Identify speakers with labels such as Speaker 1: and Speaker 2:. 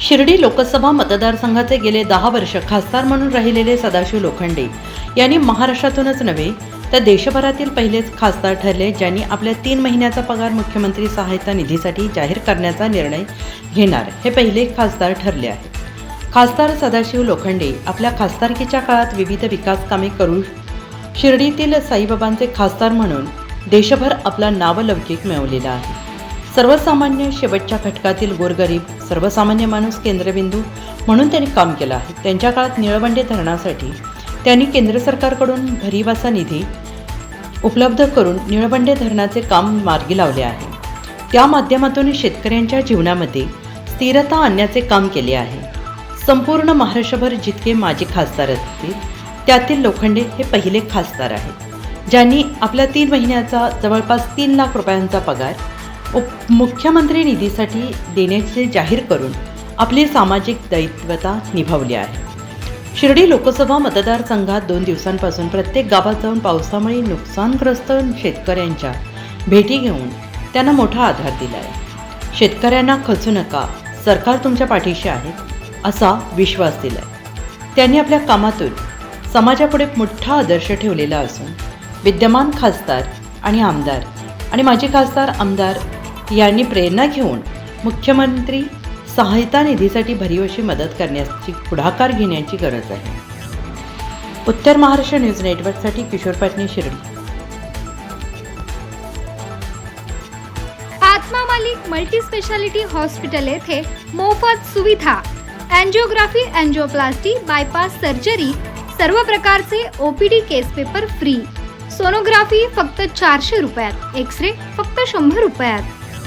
Speaker 1: शिर्डी लोकसभा मतदारसंघाचे गेले दहा वर्ष खासदार म्हणून राहिलेले सदाशिव लोखंडे यांनी महाराष्ट्रातूनच नव्हे तर देशभरातील पहिलेच खासदार ठरले ज्यांनी आपल्या तीन महिन्याचा पगार मुख्यमंत्री सहायता निधीसाठी जाहीर करण्याचा निर्णय घेणार. हे पहिले खासदार ठरले आहे. खासदार सदाशिव लोखंडे आपल्या खासदारकीच्या काळात विविध विकास कामे करू शिर्डीतील साईबाबांचे खासदार म्हणून देशभर आपला नावलौकिक मिळवलेला आहे. सर्वसामान्य शेवटच्या घटकातील गोरगरीब सर्वसामान्य माणूस केंद्रबिंदू म्हणून त्यांनी काम केलं आहे. त्यांच्या काळात निळवंडे धरणासाठी त्यांनी केंद्र सरकारकडून भरीवासा निधी उपलब्ध करून निळवंडे धरणाचे काम मार्गी लावले आहे. त्या माध्यमातून शेतकऱ्यांच्या जीवनामध्ये स्थिरता आणण्याचे काम केले आहे. संपूर्ण महाराष्ट्रभर जितके माजी खासदार असतील त्यातील लोखंडे हे पहिले खासदार आहेत ज्यांनी आपल्या तीन महिन्याचा जवळपास तीन लाख रुपयांचा पगार उप मुख्यमंत्री निधीसाठी देण्याचे जाहीर करून आपली सामाजिक दायित्वता निभावली आहे. शिर्डी लोकसभा मतदारसंघात दोन दिवसांपासून प्रत्येक गावात जाऊन पावसामुळे नुकसानग्रस्त शेतकऱ्यांच्या भेटी घेऊन त्यांना मोठा आधार दिला आहे शेतकऱ्यांना खचू नका सरकार तुमच्या पाठीशी आहे असा विश्वास दिला आहे त्यांनी आपल्या कामातून समाजापुढे मोठा आदर्श ठेवलेला असून विद्यमान खासदार आणि आमदार आणि माजी खासदार आमदार यांनी प्रेरणा घेऊन मुख्यमंत्री सहायता निधीसाठी भरीव अशी मदत करण्याची पुढाकार घेण्याची गरज आहे. उत्तर महाराष्ट्र न्यूज नेटवर्कसाठी Kishor Patni Shirdi.
Speaker 2: Atma Malik multi speciality hospital येथे मोफत सुविधा अँजिओग्राफी अँजिओप्लास्टी बायपास सर्जरी सर्व प्रकारचे OPD case paper free sonography फक्त चारशे रुपयात एक्स रे फक्त शंभर रुपयात.